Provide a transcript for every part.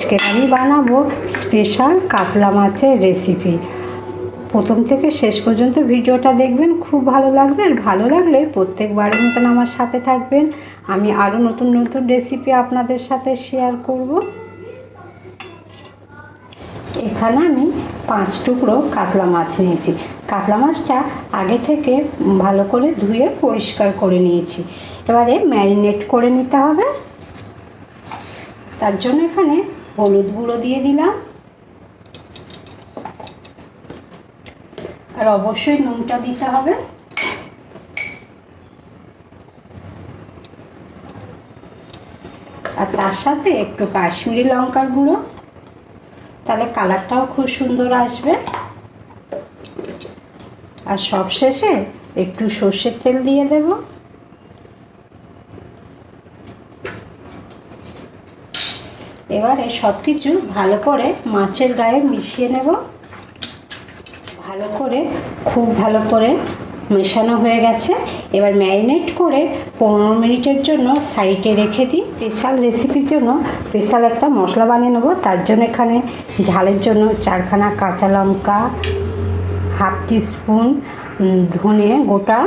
আজকে আমি বানাবো স্পেশাল কাতলা মাছের রেসিপি প্রথম থেকে শেষ পর্যন্ত ভিডিওটা দেখবেন, খুব ভালো লাগবে। আর ভালো লাগলে প্রত্যেকবারের মতন আমার সাথে থাকবেন। আমি আরও নতুন নতুন রেসিপি আপনাদের সাথে শেয়ার করব। এখানে আমি পাঁচ টুকরো কাতলা মাছ নিয়েছি। কাতলা মাছটা আগে থেকে ভালো করে ধুয়ে পরিষ্কার করে নিয়েছি। এবারে ম্যারিনেট করে নিতে হবে। তার জন্য এখানে হলুদ গুঁড়ো দিয়ে দিলাম। আর অবশ্যই নুনটা দিতে হবে। আর তার সাথে একটু কাশ্মীরি লঙ্কার গুঁড়ো, তাহলে কালারটাও খুব সুন্দর আসবে। আর সব শেষে একটু সর্ষের তেল দিয়ে দেব। এবারে সব কিছু ভালো করে মাছের গায়ে মিশিয়ে নেব। ভালো করে, খুব ভালো করে মেশানো হয়ে গেছে। এবার ম্যারিনেট করে পনেরো মিনিটের জন্য সাইডে রেখে দিই। স্পেশাল রেসিপির জন্য স্পেশাল একটা মশলা বানিয়ে নেব। তার জন্য এখানে ঝালের জন্য চারখানা কাঁচা লঙ্কা, হাফ টিস্পুন ধনে গোটা,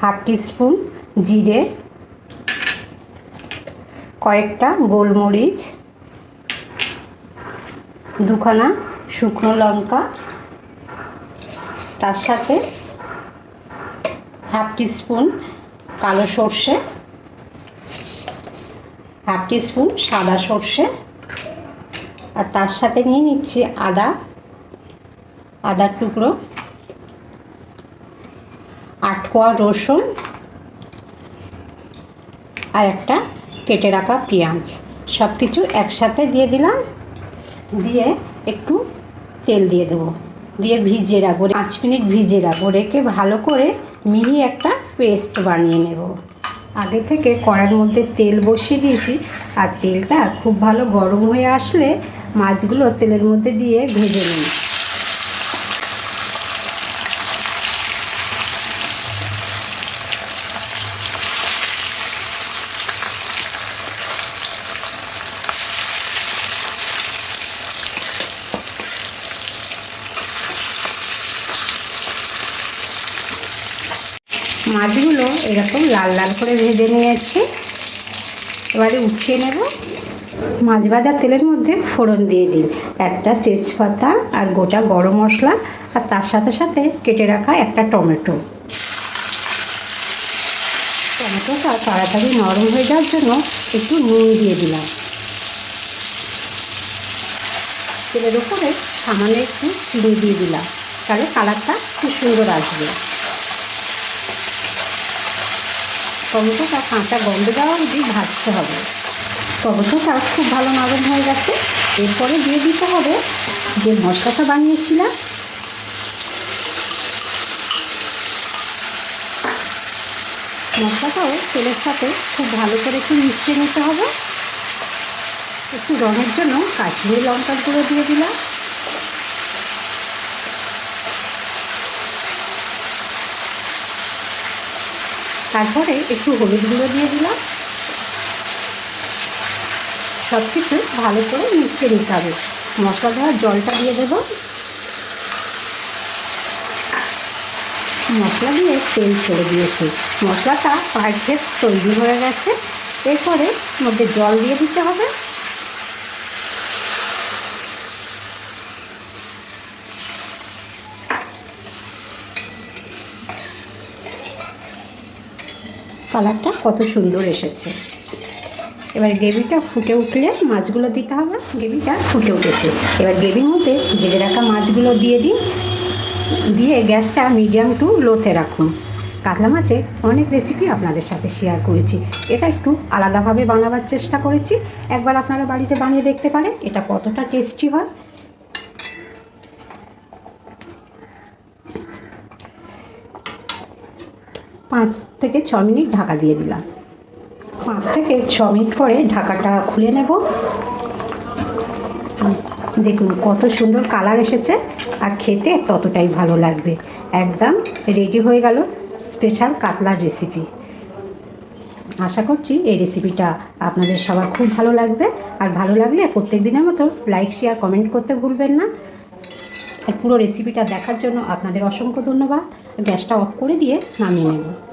হাফ টিস্পুন, জিরে কয়েকটা গোলমরিচ, দুখানা শুকনো লঙ্কা, তার সাথে হাফ টিস্পুন কালো সর্ষে, হাফ টিস্পুন সাদা সর্ষে, আর তার সাথে নিয়ে নিচ্ছি আদা আদার টুকরো আট কোয়া রসুন, আর একটা কেটে রাখা পেঁয়াজ। সব কিছু একসাথে দিয়ে দিলাম। দিয়ে একটু তেল দিয়ে দেবো। দিয়ে ভিজিয়ে রাখব। পাঁচ মিনিট ভিজিয়ে রাখব। রেখে ভালো করে মিহি একটা পেস্ট বানিয়ে নেব। আগে থেকে কড়ার মধ্যে তেল বসিয়ে দিয়েছি। আর তেলটা খুব ভালো গরম হয়ে আসলে মাছগুলো তেলের মধ্যে দিয়ে ভেজে নিই মাছগুলো এরকম লাল লাল করে ভেজে নিয়েছি। এবারে উঠিয়ে নেব। মাছ ভাজার তেলের মধ্যে ফোড়ন দিয়ে দিই। একটা তেজপাতা আর গোটা গরম মশলা আর তার সাথে সাথে কেটে রাখা একটা টমেটো। টমেটোটা তাড়াতাড়ি নরম হয়ে যাওয়ার জন্য একটু নুন দিয়ে দিলাম। তেলের উপরে সামান্য একটু চিনি দিয়ে দিলাম। তাহলে কালারটা খুব সুন্দর আসবে। টমেটোটা কাঁচা গন্ধ দেওয়া অবধি ভাজতে হবে। টমেটোটা খুব ভালো নরম হয়ে গেছে। এরপরে দিয়ে দিতে হবে যে মশলাটা বানিয়েছিলাম। মশলাটাও তেলের সাথে খুব ভালো করে একটু মিশিয়ে নিতে হবে। একটু রঙের জন্য কাশ্মীরি লঙ্কার গুঁড়ো দিয়ে দিলাম। তারপরে একটু হলুদ গুঁড়ো দিয়ে দিলাম। সব কিছু ভালো করে মিশিয়ে নিতে হবে। মশলা দেওয়ার জলটা দিয়ে দেব। মশলা দিয়ে তেল ছেড়ে দিয়েছি। মশলাটা পারফেক্ট তৈরি হয়ে গেছে। এরপরে মধ্যে জল দিয়ে দিতে হবে। কালারটা কত সুন্দর এসেছে। এবার গ্রেভিটা ফুটে উঠলে মাছগুলো দিতে হবে। গ্রেভিটা ফুটে উঠেছে। এবার গ্রেভির মধ্যে ভেজে রাখা মাছগুলো দিয়ে দিন দিয়ে গ্যাসটা মিডিয়াম টু লোতে রাখুন। কাতলা মাছের অনেক রেসিপি আপনাদের সাথে শেয়ার করেছি। এটা একটু আলাদাভাবে বানাবার চেষ্টা করেছি। একবার আপনারা বাড়িতে বানিয়ে দেখতে পারেন। এটা কতটা টেস্টি হয়। পাঁচ থেকে ছ মিনিট ঢাকা দিয়ে দিলাম। পাঁচ থেকে ছ মিনিট পরে ঢাকাটা খুলে নেব। দেখুন কত সুন্দর কালার এসেছে আর খেতে ততটাই ভালো লাগবে। একদম রেডি হয়ে গেল স্পেশাল কাতলার রেসিপি আশা করছি এই রেসিপিটা আপনাদের সবার খুব ভালো লাগবে। আর ভালো লাগলে প্রত্যেক দিনের মতো লাইক শেয়ার কমেন্ট করতে ভুলবেন না। আর পুরো রেসিপিটা দেখার জন্য আপনাদের অসংখ্য ধন্যবাদ। গ্যাসটা অফ করে দিয়ে নামিয়ে নেব।